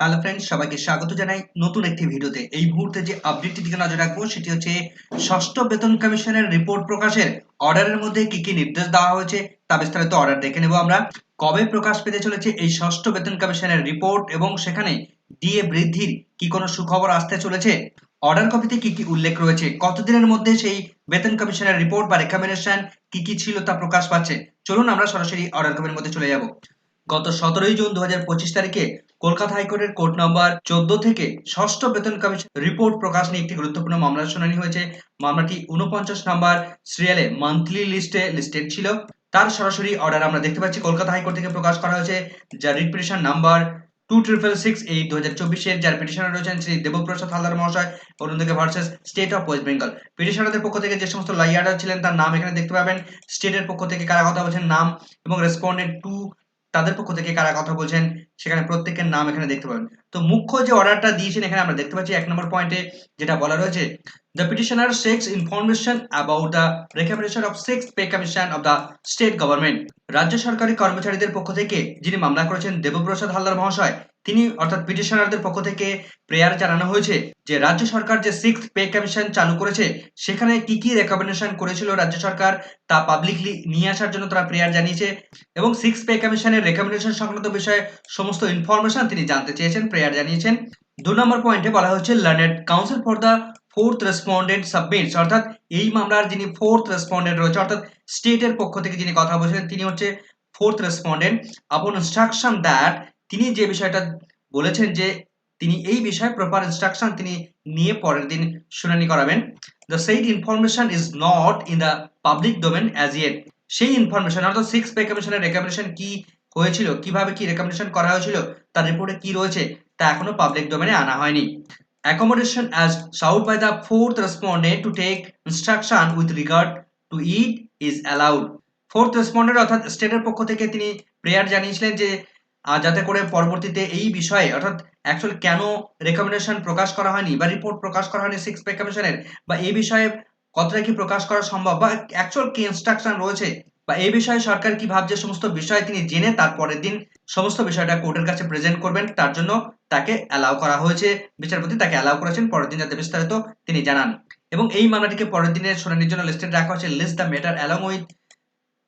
Hello friends সবাইকে স্বাগত জানাই নতুন একটি ভিডিওতে। এই মুহূর্তে যে আপডেটটি দিকে নজর রাখব, সেটি হচ্ছে ষষ্ঠ বেতন কমিশনের রিপোর্ট প্রকাশের অর্ডারের মধ্যে কি কি নির্দেশ দেওয়া হয়েছে, তা বিস্তারিত অর্ডার দেখে নেব আমরা। কবে প্রকাশ পেতে চলেছে এই ষষ্ঠ বেতন কমিশনের রিপোর্ট এবং সেখানে ডিএ বৃদ্ধির কি কোনো সুখবর আসতে চলেছে? অর্ডার কপিতে কি কি উল্লেখ রয়েছে? কতদিনের মধ্যে সেই বেতন কমিশনের রিপোর্ট বা রেকমেন্ডেশন কি কি ছিল তা প্রকাশ পাচ্ছে? চলুন আমরা সরাসরি অর্ডার কপির মধ্যে চলে যাব। গত সতেরোই জুন দু হাজার পঁচিশ তারিখে কলকাতা হাইকোর্টের কোর্ট নম্বর চোদ্দ থেকে ষষ্ঠ বেতন কমিশন রিপোর্ট প্রকাশ নিয়ে একটি গুরুত্বপূর্ণ মামলার শুনানি হয়েছে। মামলাটি উনপঞ্চাশ নম্বর সিরিয়ালে মান্থলি লিস্টে লিস্টেড ছিল। তার সরাসরি অর্ডার আমরা দেখতে পাচ্ছি। কলকাতা হাইকোর্ট থেকে প্রকাশ করা হয়েছে যার writ petition number two triple six eight দু হাজার চব্বিশের। যার পিটিশনার রয়েছেন শ্রী দেবপ্রসাদ হালদার মহাশয় অরুণদিকে versus state of West Bengal. পিটিশনারদের পক্ষ থেকে যে সমস্ত লাইয়ার্ডার ছিলেন তার নাম এখানে দেখতে পাবেন। স্টেটের পক্ষ থেকে কারা কথা বলছেন নাম এবং রেসপন্ডেন্ট টু তাদের পক্ষ থেকে কারা কথা বলছেন সেখানে প্রত্যেকের নাম এখানে দেখতে পাবেন। তো মুখ্য যে অর্ডারটা দিয়েছেন এখানে আমরা দেখতে পাচ্ছি এক নম্বর পয়েন্টে যেটা বলা রয়েছে the petitioner seeks information about the recommendation of six pay commission of the state government রাজ্য সরকারি কর্মচারীদের পক্ষ থেকে যিনি মামলা করেছেন দেবপ্রসাদ হালদার মহাশয় তিনি অর্থাৎ পিটিশনারদের পক্ষ থেকে প্রেয়ার জানানো হয়েছে যে রাজ্য সরকার যে সিক্স পে কমিশন চালু করেছে, সেখানে কি কি রেকমেন্ডেশন করেছিল রাজ্য সরকার তা পাবলিকলি নিয়ে আসার জন্য তারা প্রেয়ার জানিয়েছে এবং সিক্স পে কমিশনের রেকমেন্ডেশন সংক্রান্ত বিষয়ে সমস্ত ইনফরমেশন তিনি জানতে চেয়েছেন, প্রেয়ার জানিয়েছেন। দু নম্বর পয়েন্টে বলা হচ্ছে learned counsel for the fourth respondent submits অর্থাৎ এই মামলার যিনি ফোর্থ রেসপন্ডেন্ট রয়েছে, অর্থাৎ স্টেটের পক্ষ থেকে যিনি কথা বলছেন, তিনি হচ্ছে fourth respondent upon instruction that তিনি যে বিষয়টা বলেছেন যে তিনি এই বিষয়ে প্রপার ইনস্ট্রাকশন তিনি নিয়ে পরের দিন শুনানি করাবেন। The said information is not in the public domain as yet সেই ইনফরমেশন অর্থাৎ সিক্স পে কমিশনের রেকমেন্ডেশন কি হয়েছিল, কীভাবে কি রেকমেন্ডেশন করা হয়েছিল, তার রিপোর্টে কি রয়েছে, তা এখনও পাবলিক ডোমেনে আনা হয়নি। Accommodation as sought by the fourth respondent to take instruction with regard to it is allowed. Fourth respondent অর্থাৎ স্টেটের পক্ষ থেকে তিনি প্রেয়ার জানিয়েছিলেন যে যাতে করে পরবর্তীতে এই বিষয়ে, অর্থাৎ অ্যাকচুয়াল কেন রেকমেন্ডেশন প্রকাশ করা হয়নি বা রিপোর্ট প্রকাশ করা হয়নি সিক্স পে কমিশনের বা এই বিষয়ে কতটা কি প্রকাশ করা সম্ভব, বা অ্যাকচুয়াল কি ইনস্ট্রাকশন রয়েছে, বা এই বিষয়ে সরকার কি ভাবছে, সমস্ত বিষয় তিনি জেনে তারপরের দিন সমস্ত বিষয়টা কোর্টের কাছে প্রেজেন্ট করবেন, তার জন্য তাকে অ্যালাউ করা হয়েছে, বিচারপতি তাকে অ্যালাউ করেছেন, পরের দিন যাতে বিস্তারিত তিনি জানান। এবং এই মামলাটিকে পরের দিনের শুনানির জন্য লিস্টেড রাখা হয়েছে list the matter along with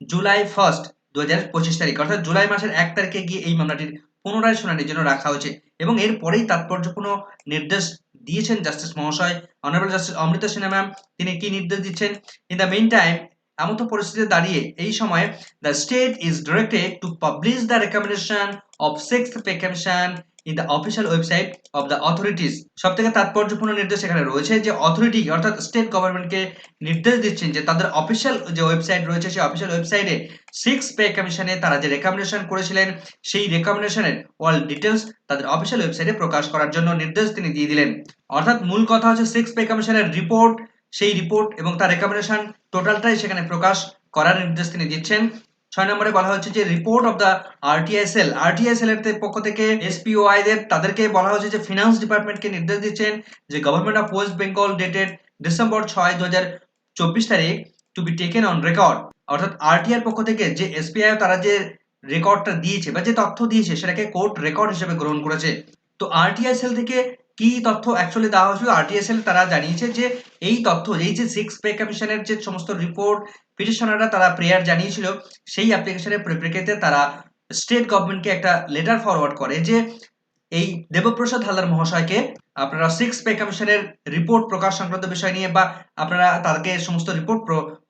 July first দু হাজার পঁচিশ তারিখ, অর্থাৎ জুলাই মাসের এক তারিখে গিয়ে এই মামলাটির পুনরায় শুনানির জন্য রাখা হয়েছে এবং এরপরেই তাৎপর্যপূর্ণ নির্দেশ দিয়েছেন জাস্টিস মহাশয়, honourable justice Amrita Sinha ma'am. তিনি কি নির্দেশ দিচ্ছেন? ইন দ্য মেইন টাইম এমন পরিস্থিতিতে দাঁড়িয়ে এই সময় the state is directed to publish the recommendation of six pay commission in the official website of the authorities সব থেকে তাৎপর্যপূর্ণ নির্দেশ এখানে রয়েছে যে অথরিটি অর্থাৎ স্টেট গভর্নমেন্টকে নির্দেশ দিচ্ছেন যে তাদের অফিসিয়াল যে ওয়েবসাইট রয়েছে, সেই অফিসিয়াল ওয়েবসাইটে সিক্স পে কমিশনে তারা যে রেকমেন্ডেশন করেছিলেন, সেই রেকমেন্ডেশনের অল ডিটেলস তাদের অফিসিয়াল ওয়েবসাইটে প্রকাশ করার জন্য নির্দেশ তিনি দিয়ে দিলেন। অর্থাৎ মূল কথা হচ্ছে সিক্স পে কমিশনের রিপোর্ট সেই রিপোর্ট এবং তার রেকমেন্ডেশন টোটালটাই সেখানে প্রকাশ করার নির্দেশ তিনি দিচ্ছেন। ছয় নম্বরে বলা হচ্ছে যে report of the RTISL RTISL এর পক্ষ থেকে এসপিওআই দের তাদেরকে বলা হচ্ছে যে ফিনান্স ডিপার্টমেন্টকে নির্দেশ দিচ্ছেন যে government of West Bengal dated December ছয় দু হাজার চব্বিশ তারিখ to be taken on record অর্থাৎ আরটিআর পক্ষ থেকে যে এসপিআই তারা যে রেকর্ডটা দিয়েছে বা যে তথ্য দিয়েছে সেটাকে কোর্ট রেকর্ড হিসেবে গ্রহণ করেছে। তো আরটিআইএসএল থেকে কি তথ্য অ্যাকচুয়ালি দেওয়া হয়েছিল? আরটিএসএল তারা জানিয়েছে যে এই তথ্য, এই যে সিক্স পে কমিশনের যে সমস্ত রিপোর্ট পিটিশনাররা তারা প্রেয়ার জানিয়েছিল, সেই অ্যাপ্লিকেশনের পরিপ্রেক্ষিতে তারা স্টেট গভর্নমেন্টকে একটা লেটার ফরওয়ার্ড করে যে এই দেবপ্রসাদ হালদার মহাশয়কে আপনারা সিক্স পে কমিশনের রিপোর্ট প্রকাশ সংক্রান্ত বিষয় নিয়ে বা আপনারা তাদেরকে সমস্ত রিপোর্ট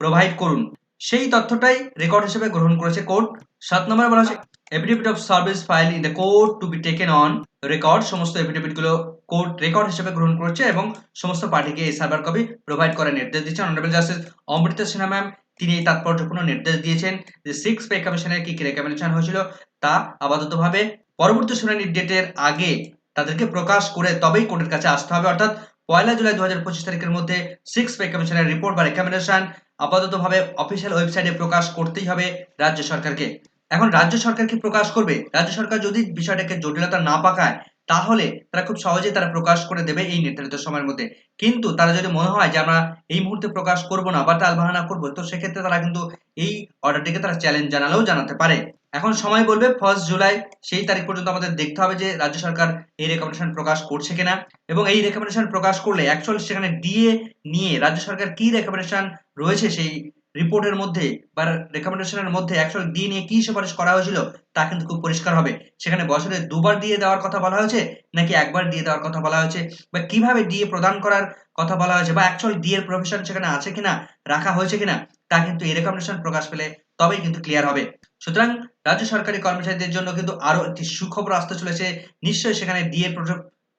প্রোভাইড করুন। সেই তথ্যটাই রেকর্ড হিসেবে গ্রহণ করেছে কোর্ট। সাত নম্বরে বলা হচ্ছে affidavit of service file in the court to be taken on record সমস্ত এফিডেভিটগুলো কোর্ট রেকর্ড হিসেবে গ্রহণ করেছে এবং সমস্ত পার্টিকে এই সার্ভার কপি প্রোভাইড করার নির্দেশ দিচ্ছেন honourable justice Amrita Sinha ma'am তিনি এই তাৎপর্যপূর্ণ নির্দেশ দিয়েছেন যে সিক্স পে কমিশনের কি কি রেকমেন্ডেশন হয়েছিল তা আপাততভাবে পরবর্তী শুনানির ডেটের আগে তাদেরকে প্রকাশ করে তবেই কোর্টের কাছে আসতে হবে। অর্থাৎ পয়লা জুলাই দু হাজার পঁচিশ তারিখের মধ্যে সিক্স পে কমিশনের রিপোর্ট বা রেকমেন্ডেশন আপাততভাবে অফিসিয়াল ওয়েবসাইটে প্রকাশ করতেই হবে রাজ্য সরকারকে। এখন রাজ্য সরকার কি প্রকাশ করবে? রাজ্য সরকার যদি বিষয়টাকে জটিলতা না পাকায় তাহলে তারা খুব সহজেই তারা প্রকাশ করে দেবে এই নির্ধারিত সময়ের মধ্যে। কিন্তু তারা যদি মনে হয় যে আমরা এই মুহূর্তে প্রকাশ করব না বা টাল বাহানা করব, তো সেক্ষেত্রে তারা কিন্তু এই অর্ডারটিকে তারা চ্যালেঞ্জ জানালেও জানাতে পারে। এখন সময় বলবে ফার্স্ট জুলাই সেই তারিখ পর্যন্ত আমাদের দেখতে হবে যে রাজ্য সরকার এই রেকমেন্ডেশন প্রকাশ করছে কিনা। এবং এই রেকমেন্ডেশন প্রকাশ করলে অ্যাকচুয়াল সেখানে ডিএ নিয়ে রাজ্য সরকার কি রেকমেন্ডেশন রয়েছে সেই রিপোর্টের মধ্যে বা রেকমেন্ডেশনের মধ্যে অ্যাকচুয়াল ডিএ নিয়ে কি সুপারিশ করা হয়েছিল, তা কিন্তু খুব পরিষ্কার হবে। সেখানে বছরে দুবার দিয়ে দেওয়ার কথা বলা হয়েছে, নাকি একবার দিয়ে দেওয়ার কথা বলা হয়েছে? বা কীভাবে ডিএ প্রদান করার কথা বলা হয়েছে? বা অ্যাকচুয়াল ডিএ এর প্রফেশন সেখানে আছে কিনা, রাখা হয়েছে কিনা, তা কিন্তু এই রেকমেন্ডেশন প্রকাশ পেলে তবেই কিন্তু ক্লিয়ার হবে। সুতরাং রাজ্য সরকারি কর্মচারীদের জন্য কিন্তু আরও একটি সুখবর আসতে চলেছে। নিশ্চয়ই সেখানে ডিএ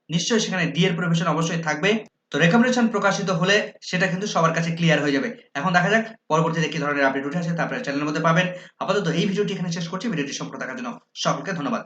নিশ্চয়ই সেখানে ডিএর প্রফেশন অবশ্যই থাকবে। তো রেকমেন্ডেশন প্রকাশিত হলে সেটা কিন্তু সবার কাছে ক্লিয়ার হয়ে যাবে। এখন দেখা যাক, পরবর্তীতে কি ধরনের আপডেট উঠে আসে তারপরে চ্যানেলের মধ্যে পাবেন। আপাতত এই ভিডিওটি এখানে শেষ করছি। ভিডিওটি সম্পূর্ণ দেখার জন্য সকলকে ধন্যবাদ।